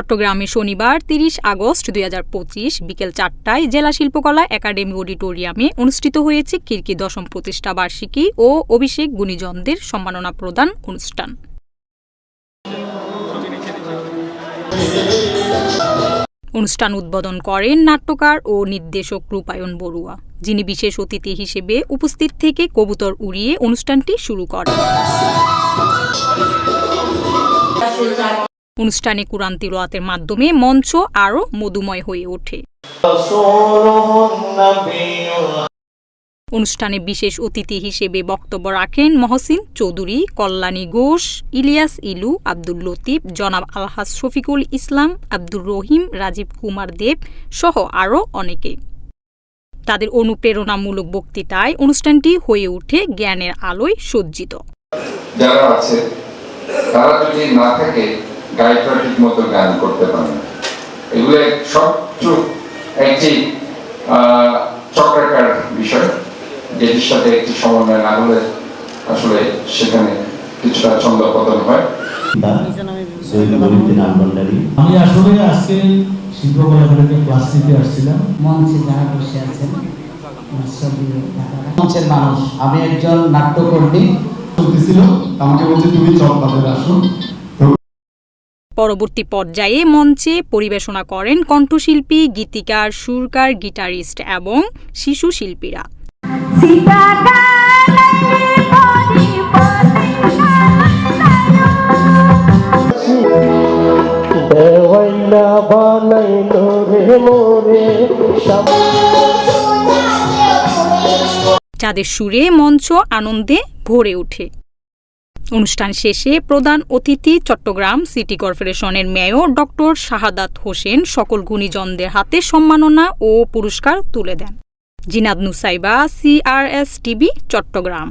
চট্টগ্রামে শনিবার তিরিশ আগস্ট দুই হাজার পঁচিশ বিকেল চারটায় জেলা শিল্পকলা একাডেমি অডিটোরিয়ামে অনুষ্ঠিত হয়েছে কিরকি দশম প্রতিষ্ঠা বার্ষিকী ও অভিষেক গুণীজনদের সম্মাননা প্রদান অনুষ্ঠান। অনুষ্ঠান উদ্বোধন করেন নাট্যকার ও নির্দেশক রূপায়ণ বড়ুয়া, যিনি বিশেষ অতিথি হিসেবে উপস্থিত থেকে কবুতর উড়িয়ে অনুষ্ঠানটি শুরু করেন। অনুষ্ঠানে কুরআন তিলাওয়াতের মাধ্যমে মঞ্চ আরও মধুময় হয়ে ওঠে। অনুষ্ঠানে বিশেষ অতিথি হিসেবে বক্তব্য রাখেন মহসিন চৌধুরী, কল্যাণী ঘোষ, ইলিয়াস ইলু, আব্দুল লতিফ, জনাব আলহাজ শফিকুল ইসলাম, আব্দুর রহিম, রাজীব কুমার দেব সহ আরও অনেকে। তাদের অনুপ্রেরণামূলক বক্তৃতায় অনুষ্ঠানটি হয়ে ওঠে জ্ঞানের আলোয় সজ্জিত। যারা আছে, তারা যদি না থাকে গাইডরা ঠিক মতো গান করতে পারে না এগুলো সব চুপ একটি চক্রাকার বিষয়। যেটির সাথে একটি সমন্বয় না হলে আসলে সেখানে কিছুটা ছন্দ পতন হয় আমি আসলে আজকে শিল্পকলা একাডেমি ক্লাস নিতে আসছিলাম। মঞ্চে যারা বসে আছেন। মঞ্চের মানুষ। আমি একজন নাট্যকর্মী। চলতেছিল আমাকে বলছে তুমি চল তাদের আসো। পরবর্তী পর্যায়ে মঞ্চে পরিবেশনা করেন কণ্ঠশিল্পী, গীতিকার, সুরকার, গিটারিস্ট এবং শিশু শিল্পীরা। দেওয়াইলা বানাইলো রে মোরে যাদের সুরে মঞ্চ আনন্দে ভরে ওঠে। অনুষ্ঠান শেষে প্রধান অতিথি চট্টগ্রাম সিটি কর্পোরেশনের মেয়র ডক্টর শাহাদাত হোসেন সকল গুণীজনদের হাতে সম্মাননা ও পুরস্কার তুলে দেন। Jinad Nusaiba, CRS TV, Chattogram.